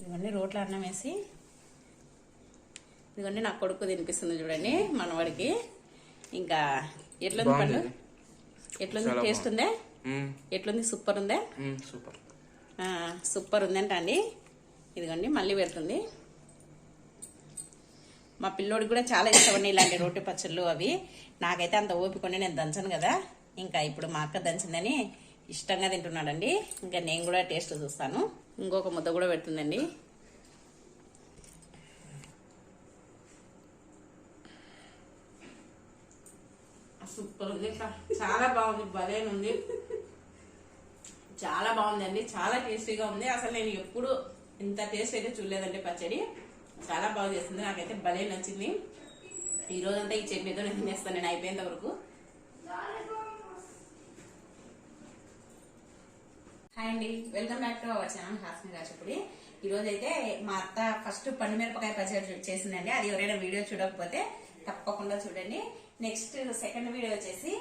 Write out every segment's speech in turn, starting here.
ఇదిగోండి రోట్లో అన్నం వేసి. ఇదిగోండి నా కొడుకు తినిపిస్తుంది చూడండి మనవాడికి. ఇంకా ఎట్లుంది పండు. ఎట్లుంది? టేస్ట్ ఉందే. ఎట్లుంది? సూపర్ ఉందే? సూపర్. సూపర్ ఉందంట అండి. ఇదిగోండి మళ్ళీ పెడుతుంది. మా పిల్లోడికి కూడా చాలా ఇష్టమండి ఇలాంటి రోటి పచ్చళ్ళు అవి. నాకైతే అంత ఓపిక ఉండి నేను దంచను కదా. ఇంకా ఇప్పుడు మా అక్క దంచిందని ఇష్టంగా తింటున్నాడండి. ఇంకా నేను కూడా టేస్ట్ చూస్తాను. ఇంకొక ముద్ద కూడా పెడుతుందండి. సూపర్ ఉంది. చాలా బాగుంది. భలే ఉంది. చాలా బాగుందండి. చాలా టేస్టీగా ఉంది. అసలు నేను ఎప్పుడు ఇంత టేస్ట్ అయితే చూడలేదండి పచ్చడి. చాలా బాగా చేస్తుంది నాకైతే భలే నచ్చింది. ఈ రోజంతా ఈ చట్నీతో నేను తినేస్తాను నేను. అయిపోయేంత వరకు. హాయ్ అండి. Welcome back to our channel Hasini Rajapudi. ఈ రోజు అయితే మా అత్త ఫస్ట్ పండు మిరపకాయ పచ్చడి చేసిందండి. అది ఎవరైనా వీడియో చూడకపోతే తప్పకుండా చూడండి. నెక్స్ట్ సెకండ్ వీడియో వచ్చేసి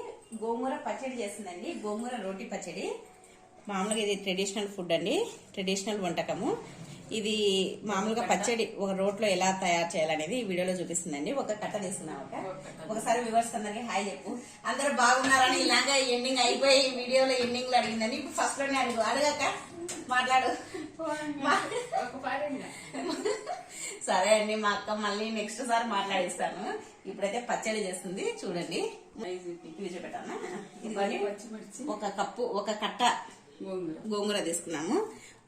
గోంగూర పచ్చడి చేసిందండి. గోంగూర రోటి పచ్చడి. మామూలుగా ఇది ట్రెడిషనల్ ఫుడ్ అండి. ట్రెడిషనల్ వంటకము. ఇది మామూలుగా పచ్చడి ఒక రోట్లో ఎలా తయారు చేయాలనేది ఈ వీడియోలో చూపిస్తుందండి. ఒక కట్ట తీసుకున్నాం ఒక. ఒకసారి వివర్స్ అందరికి హాయ్ చెప్పు. అందరూ బాగున్నారని ఇలాగా ఎండింగ్ అయిపోయి ఈ వీడియోలో ఎండింగ్లో ఇప్పుడు ఫస్ట్లోనే అడుగు అడగక మాట్లాడు. సరే అండి మా అక్క మళ్ళీ నెక్స్ట్ సారి మాట్లాడిస్తాను. ఇప్పుడైతే పచ్చడి చేస్తుంది చూడండి. ఇవి చూపెట్టానా ఇదిగోండి. ఒక కప్పు ఒక కట్ట గోంగూర తీసుకున్నాము.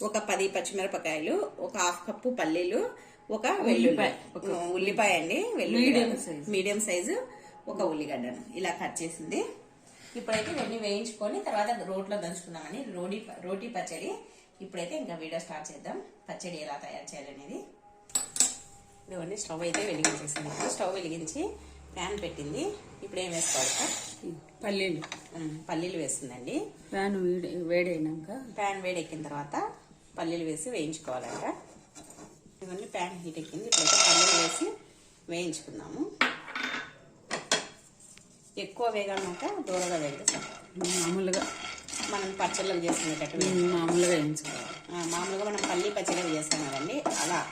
ఒక పది పచ్చిమిరపకాయలు ఒక హాఫ్ కప్పు పల్లీలు ఒక వెల్లుల్లిపాయ ఉల్లిపాయ. అండి వెల్లుల్లి మీడియం సైజు. ఒక ఉల్లిగడ్డను ఇలా కట్ చేసింది. ఇప్పుడైతే ఇవన్నీ వేయించుకొని తర్వాత రోట్లో దంచుకున్నామని రోడి రోటీ పచ్చడి. ఇప్పుడైతే ఇంకా వీడియో స్టార్ట్ చేద్దాం. పచ్చడి ఎలా తయారు చేయాలనేది. ఇదిగోండి స్టవ్ అయితే వెలిగించేసింది. స్టవ్ వెలిగించి ప్యాన్ పెట్టింది. ఇప్పుడు ఏం వేసుకోవాలి? పల్లీలు. పల్లీలు వేస్తుందండి. ప్యాన్ వేడి వేడైనాక. ప్యాన్ వేడెక్కిన తర్వాత పల్లీలు వేసి వేయించుకోవాలంట. ఇవన్నీ ప్యాన్ హీట్ ఎక్కింది. ఇప్పుడైతే పల్లీలు వేసి వేయించుకుందాము. ఎక్కువ వేగన్నాక దూరగా చాలు. మామూలుగా. మనం పచ్చళ్ళకు చేసుకునేటట్టు మామూలుగా వేయించుకోవాలి. మామూలుగా మనం పల్లి పచ్చడి చేస్తాం కదండి. అలా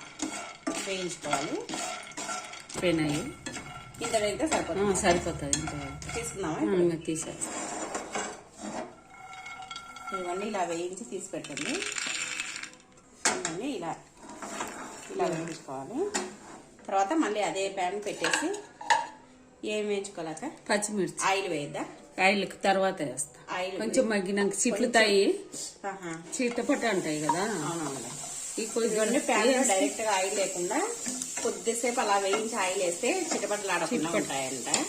వేయించుకోవాలి. పోయినాయి ఇంత వేగితే సరిపోతుంది. సరిపోతుంది. ఇంకా తీసుకుందామా? తీసేస్తా ఇవన్నీ ఇలా వేయించి తీసి పెట్టండి. వేయించుకోవాలి. తర్వాత మళ్ళీ అదే ప్యాన్ పెట్టేసి ఏం వేయించుకోలేక పచ్చిమిర్చి. ఆయిల్ వేయద్దా? కాయలకు తర్వాత వేస్తా. ఆయిల్ కొంచెం మగ్గినాక చిట్లుతాయి. ఆహా. చీటపట్ట ఉంటాయి కదా. ఈ కొంచెం ప్యాన్లో డైరెక్ట్గా ఆయిల్ లేకుండా కొద్దిసేపు అలా వేయించి ఆయిల్ వేస్తే చిటపటలు ఆడకుండా ఉంటాయంట.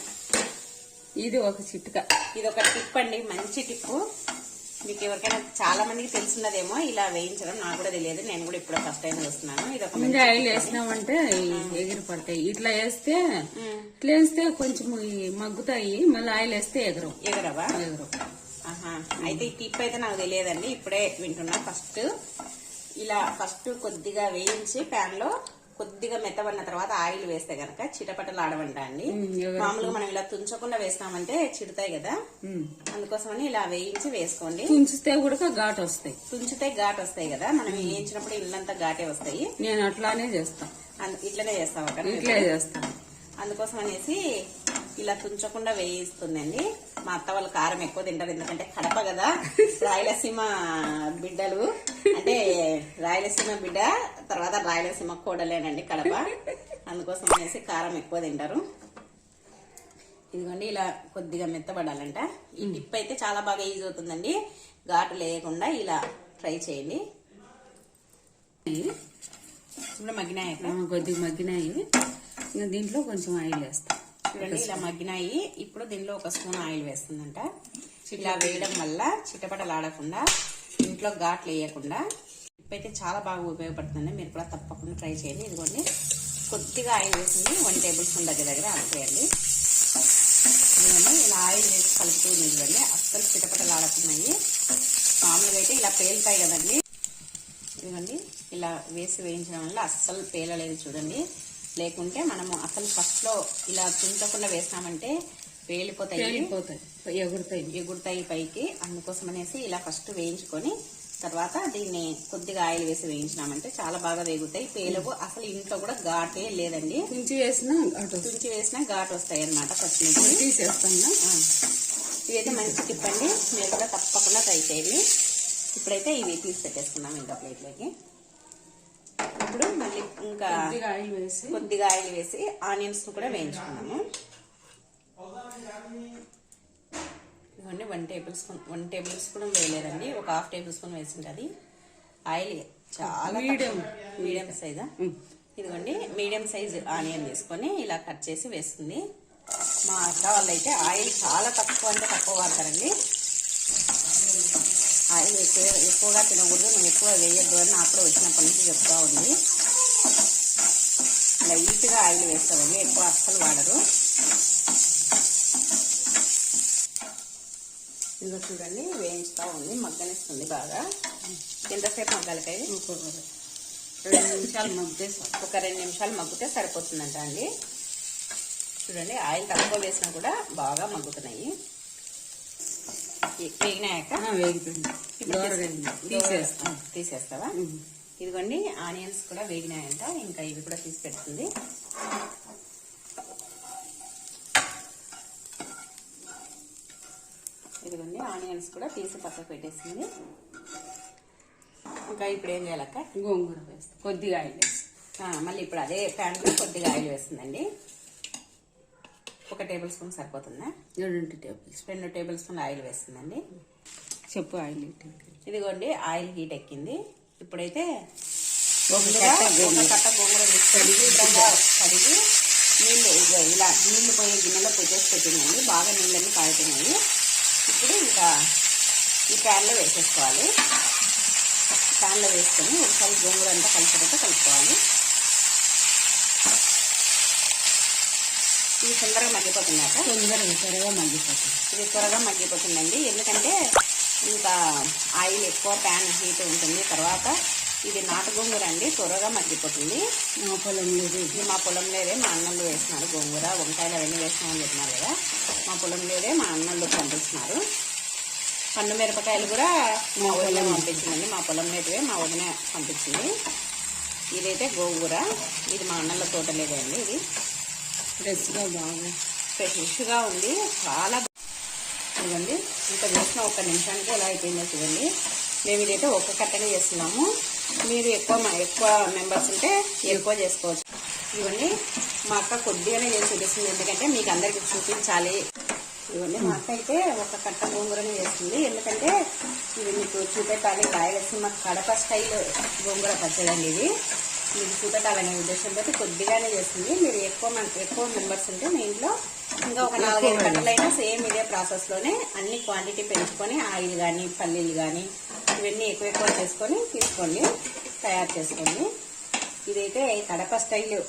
ఇది ఒక చిట్క. ఇది ఒక టిప్ అండి. మంచి టిప్ మీకు ఎవరికైనా చాలా మందికి తెలిసినదేమో ఇలా వేయించడం నాకు కూడా తెలియదు. నేను కూడా ఇప్పుడు ఫస్ట్ టైం చూస్తున్నాను ఇది ఒక ముందే ఆయిల్ వేసినామంటే ఎగిరి పడతాయి. ఇట్లా వేస్తే ఇట్లా వేస్తే కొంచెం మగ్గుతాయి మళ్ళీ ఆయిల్ వేస్తే ఎగరు ఎగరవా? ఎగరు ఆహా. అయితే ఈ టిప్ అయితే నాకు తెలియదండి. ఇప్పుడే వింటున్నా. ఫస్ట్ ఇలా ఫస్ట్ కొద్దిగా వేయించి ప్యాన్లో కొద్దిగా మెత్తబడిన తర్వాత ఆయిల్ వేస్తే గనక చిటపటలు ఆడవంట అండి. మామూలుగా మనం ఇలా తుంచకుండా వేసినామంటే చిడతాయి కదా. అందుకోసమని ఇలా వేయించి వేసుకోండి. తుంచితే కూడా ఘాటు వస్తాయి. తుంచితే ఘాట్ వస్తాయి కదా. మనం వేయించినప్పుడు ఇల్లంతా ఘాటే వస్తాయి. నేను అట్లానే చేస్తా. అందు- ఇట్లనే చేస్తాం అక్కడ ఇట్లే చేస్తా. అందుకోసం అనేసి ఇలా తుంచకుండా వేయిస్తుందండి. మా అత్త వాళ్ళు కారం ఎక్కువ తింటారు ఎందుకంటే కడప కదా. రాయలసీమ బిడ్డలు. అంటే రాయలసీమ బిడ్డ తర్వాత రాయలసీమ కోడలేనండి కడప. అందుకోసం అనేసి కారం ఎక్కువ తింటారు. ఇదిగోండి ఇలా కొద్దిగా మెత్తబడాలంట. ఈ టిప్ అయితే చాలా బాగా ఈజీ అవుతుందండి. ఘాటు లేకుండా ఇలా ట్రై చేయండి. ఇప్పుడు మగ్గినాయి కొద్దిగా మగ్గినాయి. ఇంకా దీంట్లో కొంచెం ఆయిల్ వేస్తా. చూడండి ఇలా మగ్గినాయి. ఇప్పుడు దీనిలో ఒక స్పూన్ ఆయిల్ వేస్తుందంట. ఇలా వేయడం వల్ల చిట్టపటలాడకుండా ఇంట్లో ఘాట్లు వేయకుండా ఇప్పుడైతే చాలా బాగా ఉపయోగపడుతుంది మీరు కూడా తప్పకుండా ట్రై చేయండి. ఇదిగోండి కొద్దిగా ఆయిల్ వేసింది. వన్ టేబుల్ స్పూన్ దగ్గర దగ్గర ఆడిపోయండి ఇలా ఆయిల్ వేసి కలుపుతూ ఉంది అస్సలు చిటపటలాడుతున్నాయి మామూలుగా అయితే ఇలా పేలుతాయి కదండి. ఇదిగోండి ఇలా వేసి వేయించడం వల్ల అస్సలు పేలలేదు చూడండి. లేకుంటే మనము అసలు ఫస్ట్లో ఇలా తుంచకుండా వేసినామంటే పేలిపోతాయి. పేలిపోతాయి. ఎగురుతాయి. ఎగురుతాయి పైకి. అందుకోసం అనేసి ఇలా ఫస్ట్ వేయించుకొని తర్వాత దీన్ని కొద్దిగా ఆయిల్ వేసి వేయించినామంటే చాలా బాగా వేగుతాయి. పేలకు అసలు ఇంట్లో కూడా ఘాటే లేదండి. కుంచి వేసిన తుంచి వేసినా ఘాటు వస్తాయి అన్నమాట పచ్చిమిర్చి తీసేస్తాను ఆ. ఇదైతే మంచి టిప్ అండి మీరు కూడా తప్పకుండా ట్రై చేయండి. ఇప్పుడైతే ఇవి తీసి పెట్టేసుకున్నాం ఇంకా ప్లేట్లోకి. ఇప్పుడు మళ్ళీ ఇంకా కొద్దిగా ఆయిల్ వేసి కొద్దిగా ఆయిల్ వేసి ఆనియన్స్ కూడా వేయించుకున్నాము. ఇదిగోండి one tablespoon one tablespoon వేయలేదండి. ఒక హాఫ్ టేబుల్ స్పూన్ వేసింటది. ఆయిల్ చాలా Medium. మీడియం. సైజా. ఇదిగోండి మీడియం సైజ్ ఆనియన్ తీసుకొని ఇలా కట్ చేసి వేస్తుంది. మా అక్క వాళ్ళైతే ఆయిల్ చాలా తక్కువ అంటే తక్కువ వాడతారండి. ఆయిల్ ఎక్కువ ఎక్కువగా తినకూడదు నువ్వు ఎక్కువ వేయొద్దు అని నాకు కూడా వచ్చినప్పటి నుంచి చెప్తా ఉంది. లైట్గా ఆయిల్ వేస్తామండి ఎక్కువ అస్సలు వాడరు. ఇంకా చూడండి వేయిస్తూ ఉంది మగ్గనిస్తుంది బాగా. ఎంతసేపు మగ్గాలకాయ రెండు నిమిషాలు మగ్గితే ఒక రెండు నిమిషాలు మగ్గితే సరిపోతుందంట అండి. చూడండి ఆయిల్ తక్కువ వేసినా కూడా బాగా మగ్గుతున్నాయి. వేగినాయాక వేగిపోయింది. ఇప్పుడు తీసేస్తాం. తీసేస్తావా. ఇదిగోండి ఆనియన్స్ కూడా వేగినాయంట. ఇంకా ఇవి కూడా తీసి పెడుతుంది. ఇదిగోండి ఆనియన్స్ కూడా తీసి పక్కకు పెట్టేసింది. ఇంకా ఇప్పుడు ఏం చేయాలక్క? గోంగూర వేస్తాం కొద్దిగా ఆయిల్ వేసి. ఆ, మళ్ళీ ఇప్పుడు అదే ప్యాన్లో కొద్దిగా ఆయిల్ వేస్తుందండి. ఒక టేబుల్ స్పూన్ సరిపోతుందా? రెండు టేబుల్ స్పూన్. రెండు టేబుల్ స్పూన్ ఆయిల్ వేస్తుందండి చెప్పు ఆయిల్? ఇదిగోండి ఆయిల్ హీట్ ఎక్కింది. ఇప్పుడైతే కట్ట గోంగూర. శుభ్రంగా కడిగి నీళ్ళు ఇలా నీళ్ళు పోయే గిన్నెలో పోసేసి పెట్టిందండి బాగా నీళ్ళన్నీ కాగుతున్నాయి ఇప్పుడు ఇంకా ఈ ప్యాన్లో వేసేసుకోవాలి. ప్యాన్లో వేసుకొని ఒకసారి గోంగూర అంతా కలిసేటట్టు కలుపుకోవాలి. ఇది తొందరగా మగ్గిపోతున్నాక తొందరగా త్వరగా మగ్గిపోతుంది ఇది త్వరగా మగ్గిపోతుందండి. ఎందుకంటే ఇంకా ఆయిల్ ఎక్కువ ప్యాన్ హీట్ ఉంటుంది. తర్వాత ఇది నాటు గోంగూర అండి. త్వరగా మగ్గిపోతుంది. మా పొలం లేదు. ఇది మా పొలంలోదే మా అన్నలు వేసినారు గోంగూర. వంకాయలు అవన్నీ వేసినామని చెప్పినారు కదా. మా పొలంలోదే మా అన్నలు పంపిస్తున్నారు పండు మిరపకాయలు కూడా మా వదిన పంపించిందండి మా పొలం మీదవే మా వదిన పంపించింది ఇదైతే గోంగూర. ఇది మా అన్నల తోటలేదే అండి ఇది. ఫ్రెష్గా బాగా ఫ్రెష్గా ఉంది చాలా ఇదిగోండి ఇంకా చేసిన ఒక నిమిషానికి ఎలా అయిపోయిందో చూడండి. మేము ఇదైతే ఒక కట్టగా చేస్తున్నాము. మీరు ఎక్కువ ఎక్కువ మెంబర్స్ ఉంటే ఎక్కువ చేసుకోవచ్చు. ఇవన్నీ మా అక్క కొద్దిగానే నేను చూపిస్తుంది. ఎందుకంటే మీకు అందరికి చూపించాలి. ఇవన్నీ మా అక్క అయితే ఒక కట్ట గోంగూరనే చేస్తుంది. ఎందుకంటే ఇది మీకు చూపెట్టాలి రాయలసీమ కడప స్టైల్ గోంగూర పచ్చడండి ఇది. మీకు చూపెట్టాలనే ఉద్దేశంతో కొద్దిగానే చేస్తుంది. మీరు ఎక్కువ మం- ఎక్కువ మెంబర్స్ ఉంటే మీ ఇంట్లో ఇంకా ఒక నాలుగైదు కట్టలైనా సేమ్ ఇదే ప్రాసెస్లోనే అన్ని క్వాంటిటీ పెంచుకొని ఆయిల్ కానీ పల్లీలు కానీ ఇవన్నీ ఎక్కువ ఎక్కువ చేసుకొని తీసుకోండి తయారు చేసుకోండి. ఇదైతే కడప స్టైల్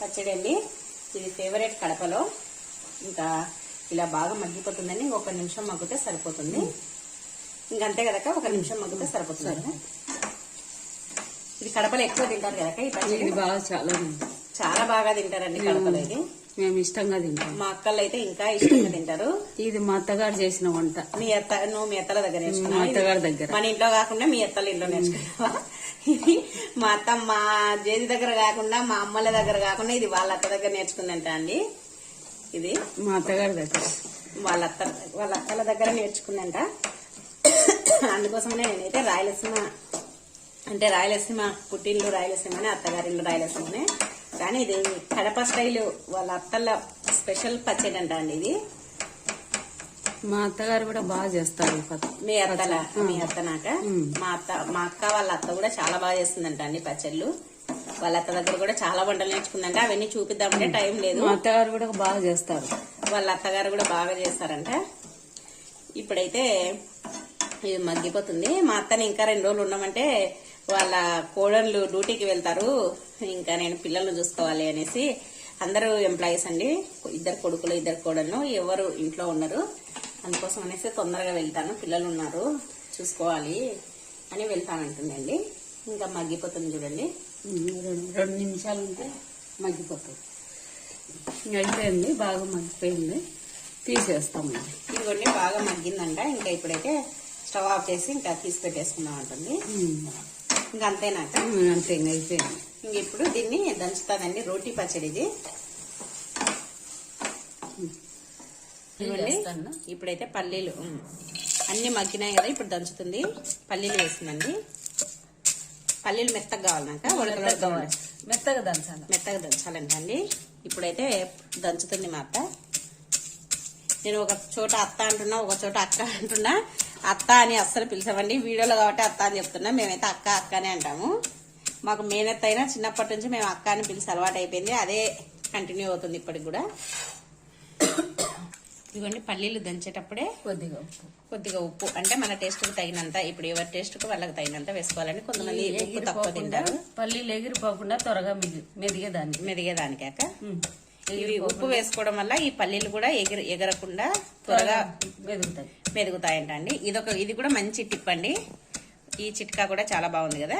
పచ్చడి అండి ఇది ఫేవరెట్ కడపలో. ఇంకా ఇలా బాగా మగ్గిపోతుందని ఒక నిమిషం మగ్గితే సరిపోతుంది. ఇంకంతే కదక ఒక నిమిషం మగ్గితే సరిపోతుంది. కదా ఇది కడపలో ఎక్కువ తింటారు కదక ఈ పచ్చడి? ఇది బాగా చాలా. చాలా బాగా తింటారండి కడపలో ఇది. మేము ఇష్టంగా తింటాం. మా అక్కలు అయితే ఇంకా ఇష్టంగా తింటారు. ఇది మా అత్తగారు చేసిన వంట. నీ అత్త నువ్వు మీ అత్తల దగ్గర మా? అత్తగారి దగ్గర. మన ఇంట్లో కాకుండా మీ అత్తల ఇంట్లో నేర్చుకున్నావా? ఇది మా అత్త మా జేజి దగ్గర కాకుండా మా అమ్మల దగ్గర కాకుండా ఇది వాళ్ళ అత్త దగ్గర నేర్చుకుందంట అండి. ఇది మా అత్తగారి దగ్గర. వాళ్ళ అత్త వాళ్ళ అత్తల దగ్గర నేర్చుకుందంట. అందుకోసమనే నేనైతే రాయలసీమ అంటే రాయలసీమ పుట్టిల్లు రాయలసీమనే అత్తగారిల్లు రాయలసీమనే. కానీ ఇది కడప స్టైల్ వాళ్ళ అత్తల స్పెషల్ పచ్చడి అంట అండి ఇది. మా అత్తగారు కూడా బాగా చేస్తారు మీ అత్తల మీ అత్త నాక ఉమ్. మా అత్త మా అక్క వాళ్ళ అత్త కూడా చాలా బాగా చేస్తుందంట అండి పచ్చళ్ళు. వాళ్ళ అత్త దగ్గర కూడా చాలా వంటలు నేర్చుకుందంట. అవన్నీ చూపిద్దామంటే టైం లేదు. మా అత్తగారు కూడా బాగా చేస్తారు. వాళ్ళ అత్తగారు కూడా బాగా చేస్తారంట. ఇప్పుడైతే ఇది మగ్గిపోతుంది. మా అత్తని ఇంకా రెండు రోజులు ఉన్నామంటే వాళ్ళ కోడళ్ళు డ్యూటీకి వెళ్తారు. ఇంకా నేను పిల్లల్ని చూసుకోవాలి అనేసి అందరూ ఎంప్లాయీస్ అండి. ఇద్దరు కొడుకులు ఇద్దరు కోడళ్ళు ఎవరు ఇంట్లో ఉన్నారు అందుకోసం అనేసి తొందరగా వెళ్తాను. పిల్లలు ఉన్నారు. చూసుకోవాలి అని వెళ్తానంటుందండి. ఇంకా మగ్గిపోతుంది చూడండి. రెండు రెండు నిమిషాలు ఉంటే మగ్గిపోతుంది. అయిపోయింది బాగా మగ్గిపోయింది. తీసేస్తామండి. ఇదిగోండి బాగా మగ్గిందంట. ఇంకా ఇప్పుడైతే స్టవ్ ఆఫ్ చేసి ఇంకా తీసి పెట్టేసుకుందాం ఉంటుంది ఇంకా అంతేనాక? అంతే ఇంకా అయిపోయింది ఇంక ఇప్పుడు దీన్ని దంచుతానండి రోటీ పచ్చడి ఇది. ఇప్పుడైతే పల్లీలు అన్ని మగ్గినాయి కదా ఇప్పుడు దంచుతుంది. పల్లీలు వేసిందండి పల్లీలు మెత్తగా కావాలన్నాక ఉడకలో కావాలి. మెత్తగా దంచాలి. మెత్తగా దంచాలంట అండి ఇప్పుడైతే దంచుతుంది మా అత్త. నేను ఒక చోట అత్త అంటున్నా ఒక చోట అక్క అంటున్నా. అత్త అని అస్సలు పిలిచామండి. వీడియోలో కాబట్టి అత్త అని చెప్తున్నా. మేమైతే అక్క అక్క అనే అంటాము. మాకు మేనత్త అయినా చిన్నప్పటి నుంచి మేము అక్క అని పిలిచి అలవాటు అయిపోయింది. అదే కంటిన్యూ అవుతుంది ఇప్పటికి కూడా. ఇదిగోండి పల్లీలు దంచేటప్పుడే కొద్దిగా ఉప్పు. కొద్దిగా ఉప్పు. అంటే మన టేస్ట్కు తగినంత ఇప్పుడు ఎవరి టేస్ట్కు వాళ్ళకి తగినంత వేసుకోవాలండి. కొంతమంది ఉప్పు తక్కువ తింటారు. పల్లీలు ఎగిరిపోకుండా త్వరగా మెదిగేదానికి. మెదిగేదానికాక ఇవి ఉప్పు వేసుకోవడం వల్ల ఈ పల్లీలు కూడా ఎగిర ఎగరకుండా త్వరగా మెదుగుతాయి. మెదుగుతాయంట అండి. ఇదొక ఇది కూడా మంచి టిప్ అండి. ఈ చిట్కా కూడా చాలా బాగుంది కదా.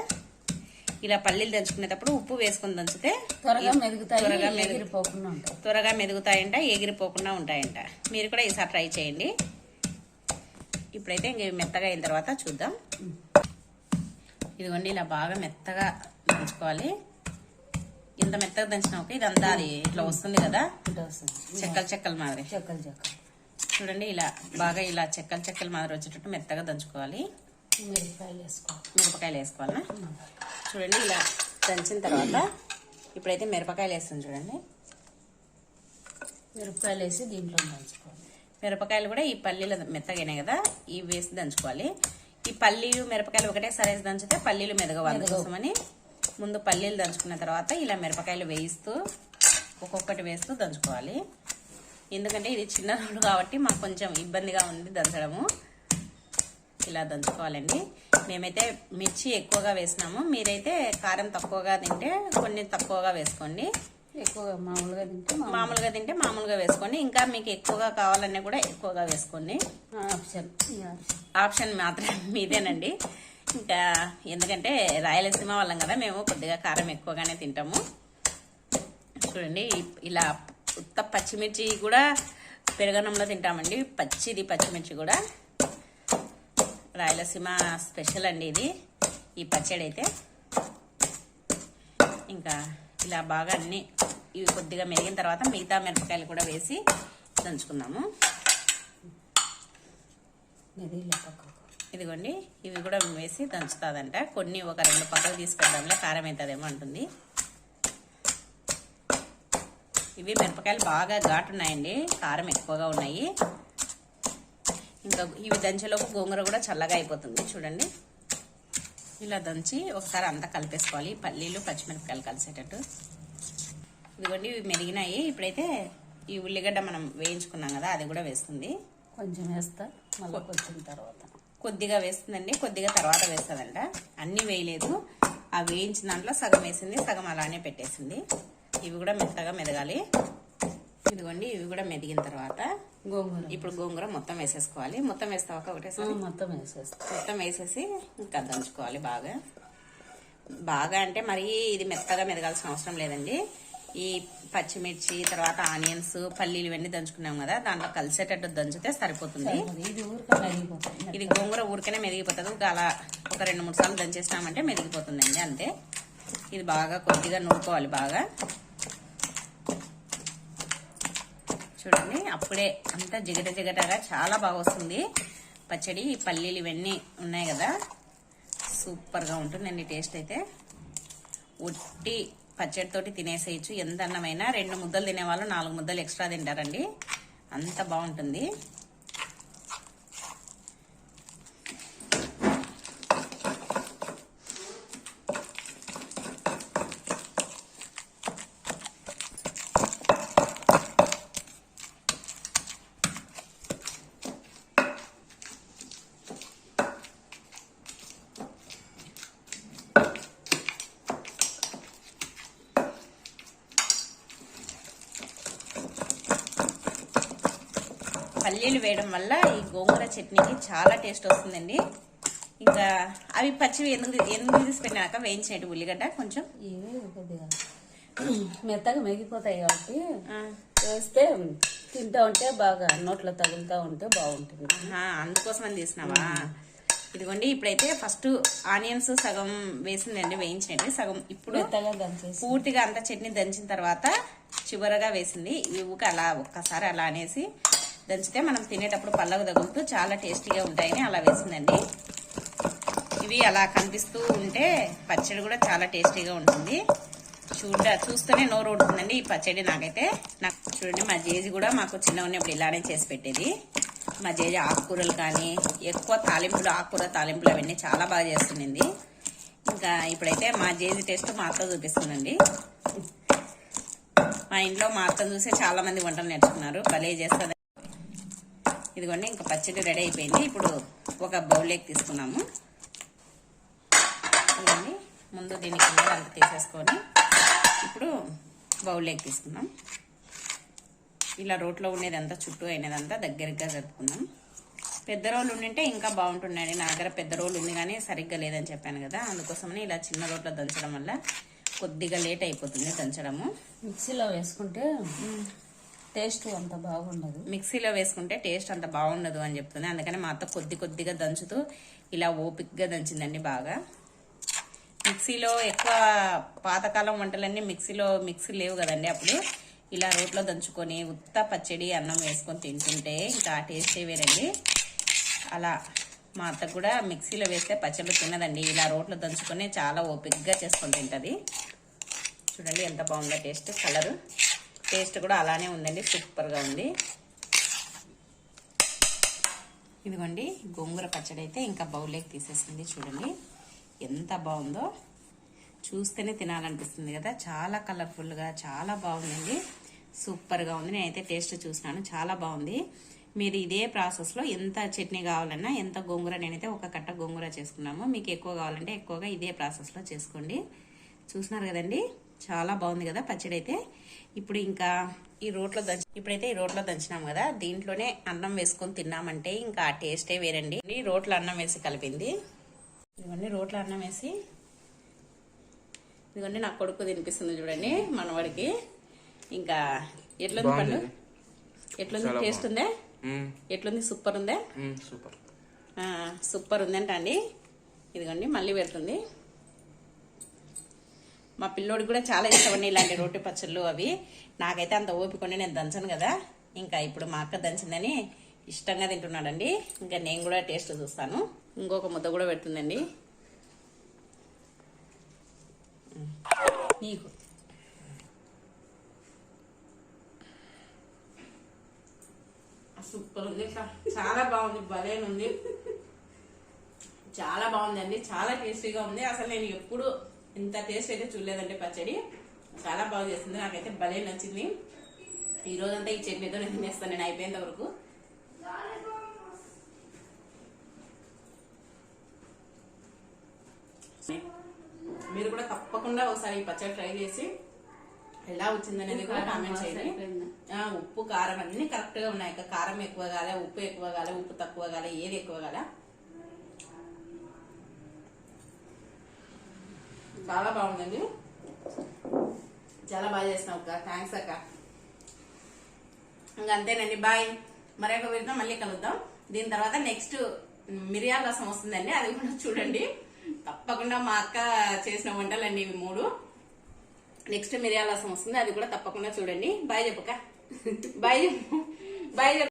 ఇలా పల్లీలు దంచుకునేటప్పుడు ఉప్పు వేసుకొని దంచితే త్వరగా మెదుగుతాయి త్వరగా ఉంటాయి. త్వరగా మెదుగుతాయంట ఎగిరిపోకుండా ఉంటాయంట. మీరు కూడా ఈసారి ట్రై చేయండి. ఇప్పుడైతే ఇంక మెత్తగా అయిన తర్వాత చూద్దాం. ఇదిగోండి ఇలా బాగా మెత్తగా దంచుకోవాలి. ఇంత మెత్తగా దంచినా ఓకే ఇదంతా అది ఇట్లా వస్తుంది కదా? చెక్కలు చెక్కల మాదిరి. చెక్కలు చెక్కలు. చూడండి ఇలా బాగా ఇలా చెక్కలు చెక్కల మాదిరి వచ్చేటట్టు మెత్తగా దంచుకోవాలి. మిరపకాయలు వేసుకోవాలి. మిరపకాయలు చూడండి ఇలా దంచిన తర్వాత ఇప్పుడైతే మిరపకాయలు వేస్తుంది చూడండి. మిరపకాయలు వేసి దీంట్లో దంచుకోవాలి. మిరపకాయలు కూడా ఈ పల్లీలు మెత్తగానే కదా ఇవి వేసి దంచుకోవాలి. ఈ పల్లీలు మిరపకాయలు ఒకటే సరేసి దంచితే పల్లీలు మెదగవు. అందుకోసమని ముందు పల్లీలు దంచుకున్న తర్వాత ఇలా మిరపకాయలు వేయిస్తూ ఒక్కొక్కటి వేస్తూ దంచుకోవాలి. ఎందుకంటే ఇది చిన్న రోడ్డు కాబట్టి మాకు కొంచెం ఇబ్బందిగా ఉంది దంచడము. ఇలా దంచుకోవాలండి. మేమైతే మిర్చి ఎక్కువగా వేసినాము. మీరైతే కారం తక్కువగా తింటే కొన్ని తక్కువగా వేసుకోండి. ఎక్కువగా మామూలుగా తింటే మామూలుగా తింటే మామూలుగా వేసుకోండి. ఇంకా మీకు ఎక్కువగా కావాలన్నా కూడా ఎక్కువగా వేసుకోండి. ఆప్షన్. ఆప్షన్ మాత్రం మీదేనండి. ఇంకా ఎందుకంటే రాయలసీమ వాళ్ళం కదా మేము కొద్దిగా కారం ఎక్కువగానే తింటాము. చూడండి ఇలా ఉత్త పచ్చిమిర్చి కూడా పెరగనంలో తింటామండి. పచ్చిది పచ్చిమిర్చి కూడా. రాయలసీమ స్పెషల్ అండి ఇది ఈ పచ్చడి అయితే ఇంకా ఇలా బాగా అన్ని ఇవి కొద్దిగా మెరిగిన తర్వాత మిగతా మిరపకాయలు కూడా వేసి దంచుకుందాము. ఇదిగోండి ఇవి కూడా వేసి దంచుతుందంట. కొన్ని ఒక రెండు పక్కలు తీసుకెళ్దాంలే కారం అవుతుందేమో అంటుంది. ఇవి మిరపకాయలు బాగా ఘాటున్నాయండి కారం ఎక్కువగా ఉన్నాయి. ఇంకా ఇవి దంచేలోపు గోంగూర కూడా చల్లగా అయిపోతుంది చూడండి. ఇలా దంచి ఒకసారి అంతా కలిపేసుకోవాలి పల్లీలు పచ్చిమిరపకాయలు కలిసేటట్టు. ఇదిగోండి ఇవి మెరిగినాయి. ఇప్పుడైతే ఈ ఉల్లిగడ్డ మనం వేయించుకున్నాం కదా అది కూడా వేస్తుంది. కొంచెం వేస్తా మళ్ళీ కొంచెం తర్వాత. కొద్దిగా వేస్తుందండి కొద్దిగా తర్వాత వేస్తుందంట. అన్ని వేయలేదు. ఆ వేయించిన దాంట్లో సగం వేసింది సగం అలానే పెట్టేసింది. ఇవి కూడా మెత్తగా మెదగాలి. ఇదిగోండి ఇవి కూడా మెదిగిన తర్వాత గోంగూర ఇప్పుడు గోంగూర మొత్తం వేసేసుకోవాలి. మొత్తం వేస్తావా ఆ, ఒకటేసారి? మొత్తం వేసేస్తా. మొత్తం వేసేసి ఇంకా దంచుకోవాలి బాగా. బాగా అంటే మరీ ఇది మెత్తగా మెదగాల్సిన అవసరం లేదండి. ఈ పచ్చిమిర్చి తర్వాత ఆనియన్స్ పల్లీలు ఇవన్నీ దంచుకున్నాం కదా దాంట్లో కలిసేటట్టు దంచితే సరిపోతుంది. ఇది ఊరికే మెదిగిపోతుంది. ఇది గోంగూర ఊరికనే మెదిగిపోతుంది. ఒక అలా ఒక రెండు మూడు సార్లు దంచేసినామంటే మెదిగిపోతుందండి అంతే. ఇది బాగా కొద్దిగా నూరుకోవాలి బాగా. చూడండి అప్పుడే అంతా జిగట జిగటగా చాలా బాగా వస్తుంది. పచ్చడి ఈ పల్లీలు ఇవన్నీ ఉన్నాయి కదా. సూపర్గా ఉంటుందండి టేస్ట్ అయితే. ఉట్టి పచ్చడితోటి తినేసేయచ్చు. ఎంత అన్నమైనా రెండు ముద్దలు తినేవాళ్ళు నాలుగు ముద్దలు ఎక్స్ట్రా తింటారండి. అంత బాగుంటుంది. పల్లీలు వేయడం వల్ల ఈ గోంగూర చట్నీకి చాలా టేస్ట్ వస్తుందండి. ఇంకా అవి పచ్చివి ఎందుకు ఎందుకు తీసి పెట్టినాక వేయించినట్టు ఉల్లిగడ్డ కొంచెం. మెత్తగా మెగిపోతాయి కాబట్టి వేస్తే తింటా ఉంటే బాగా నోట్లో తగులుతా ఉంటే బాగుంటుంది. అందుకోసం అని తీసినావా? ఇదిగోండి ఇప్పుడైతే ఫస్ట్ ఆనియన్స్ సగం వేసిందండి వేయించినట్టు సగం. ఇప్పుడు పూర్తిగా అంత చట్నీ దంచిన తర్వాత చివరగా వేసింది. ఇవి ఊక అలా ఒక్కసారి అలా అనేసి దంచితే మనం తినేటప్పుడు పళ్ళకు తగులుతూ చాలా టేస్టీగా ఉంటాయని అలా వేసిందండి. ఇవి అలా కనిపిస్తూ ఉంటే పచ్చడి కూడా చాలా టేస్టీగా ఉంటుంది. చూడ చూస్తూనే నోరు ఉంటుందండి ఈ పచ్చడి నాకైతే. నాకు చూడండి మా జేజి కూడా మాకు చిన్న ఉన్నప్పుడు ఇలానే చేసి పెట్టేది. మా జేజి ఆకుకూరలు కానీ ఎక్కువ తాలింపులు ఆకుకూర తాలింపులు అవన్నీ చాలా బాగా చేస్తుండింది ఇంకా ఇప్పుడైతే మా జేజి టేస్ట్ మా అత్త చూపిస్తుందండి. మా ఇంట్లో మా అత్తను చూసే చాలామంది వంటలు నేర్చుకున్నారు. భలే చేస్తుంది. ఇదిగోండి ఇంకా పచ్చడి రెడీ అయిపోయింది. ఇప్పుడు ఒక బౌల్లోకి తీసుకున్నాము. ఇదిగోండి ముందు దీని కింద అంత తీసేసుకొని ఇప్పుడు బౌల్లోకి తీసుకున్నాం ఇలా రోట్లో ఉండేదంతా చుట్టూ అయినదంతా దగ్గరగా జరుపుకుందాం. పెద్ద రోలు ఉండింటే ఇంకా బాగుంటుండండి. నా దగ్గర పెద్ద రోలు ఉంది కానీ సరిగ్గా లేదని చెప్పాను కదా. అందుకోసమని ఇలా చిన్న రోట్లో దంచడం వల్ల కొద్దిగా లేట్ అయిపోతుంది దంచడము. మిక్సీలో వేసుకుంటే టేస్ట్ అంత బాగుండదు. మిక్సీలో వేసుకుంటే టేస్ట్ అంత బాగుండదు అని చెప్తుంది. అందుకని మా అత్త కొద్ది కొద్దిగా దంచుతూ ఇలా ఓపిక్గా దంచిందండి బాగా. మిక్సీలో ఎక్కువ పాతకాలం వంటలన్నీ మిక్సీలో మిక్సీ లేవు కదండి అప్పుడు. ఇలా రోట్లో దంచుకొని ఉత్త పచ్చడి అన్నం వేసుకొని తింటుంటే ఇంకా టేస్టే వేరండి. అలా మా అత్త కూడా మిక్సీలో వేస్తే పచ్చళ్ళు తినదండి. ఇలా రోట్లో దంచుకొని చాలా ఓపిక్గా చేసుకొని తింటుంది. చూడండి ఎంత బాగుందో టేస్ట్ కలరు. టేస్ట్ కూడా అలానే ఉందండి సూపర్గా ఉంది. ఇదిగోండి గోంగూర పచ్చడి అయితే ఇంకా బౌల్లోకి తీసేసింది చూడండి. ఎంత బాగుందో. చూస్తేనే తినాలనిపిస్తుంది కదా చాలా కలర్ఫుల్గా చాలా బాగుందండి. సూపర్గా ఉంది నేనైతే టేస్ట్ చూసినాను చాలా బాగుంది. మీరు ఇదే ప్రాసెస్లో ఎంత చట్నీ కావాలన్నా ఎంత గోంగూర నేనైతే ఒక కట్ట గోంగూర చేసుకున్నాము. మీకు ఎక్కువ కావాలంటే ఎక్కువగా ఇదే ప్రాసెస్లో చేసుకోండి. చూసినారు కదండి? చాలా బాగుంది కదా పచ్చడి అయితే ఇప్పుడు ఇంకా ఈ రోట్లో దంచి ఇప్పుడైతే ఈ రోట్లో దంచినాం కదా. దీంట్లోనే అన్నం వేసుకొని తిన్నామంటే ఇంకా ఆ టేస్టే వేరండి. ఈ రోట్లో అన్నం వేసి కలిపింది. ఇవన్నీ రోట్లో అన్నం వేసి. ఇదిగోండి నా కొడుకు తినిపిస్తుంది చూడండి మనవాడికి. ఇంకా ఎట్లుంది పండు? ఎట్లుంది? టేస్ట్ ఉందే? ఎట్లుంది? సూపర్ ఉందే? సూపర్. ఆ, సూపర్ ఉందంట అండి ఇదిగోండి మళ్ళీ పెడుతుంది. మా పిల్లోడికి కూడా చాలా ఇష్టం అండి ఇలాంటి రోటి పచ్చళ్ళు అవి. నాకైతే అంత ఓపిక ఉండి నేను దంచను కదా. ఇంకా ఇప్పుడు మా అక్క దంచిందని ఇష్టంగా తింటున్నాడండి. ఇంకా నేను కూడా టేస్ట్ చూస్తాను. ఇంకొక ముద్ద కూడా పెడుతుందండి. నీకు. సూపర్ ఉంది చాలా బాగుంది. భలే ఉంది. చాలా బాగుందండి. చాలా టేస్టీగా ఉంది. అసలు నేను ఎప్పుడు ఇంత టేస్ట్ అయితే చూడలేదండి పచ్చడి. చాలా బాగా చేస్తుంది నాకైతే భలే నచ్చింది. ఈ రోజంతా ఈ చట్నీతో నేను తినేస్తాను నేను అయిపోయేంత వరకు. మీరు కూడా తప్పకుండా ఒకసారి ఈ పచ్చడి ట్రై చేసి ఎలా వచ్చిందనేది కూడా కామెంట్ చేయండి. ఉప్పు కారం అన్ని కరెక్ట్గా ఉన్నాయి. ఇక కారం ఎక్కువ కాలే ఉప్పు ఎక్కువ కాలే ఉప్పు తక్కువ కాలే ఏది ఎక్కువ కాలే. చాలా బాగుందండి. చాలా బాగా చేసినావు అక్క. థ్యాంక్స్ అక్క. ఇంకా అంతేనండి. బాయ్ మరొక వీడితో మళ్ళీ కలుద్దాం. దీని తర్వాత నెక్స్ట్ మిరియాల రసం వస్తుందండి. అది కూడా చూడండి. తప్పకుండా మా అక్క చేసిన వంటలండి ఇవి మూడు. నెక్స్ట్ మిరియాల రసం వస్తుంది. అది కూడా తప్పకుండా చూడండి. బాయ్ చెప్పక బాయ్ చెప్పు. బాయ్ చెప్పు.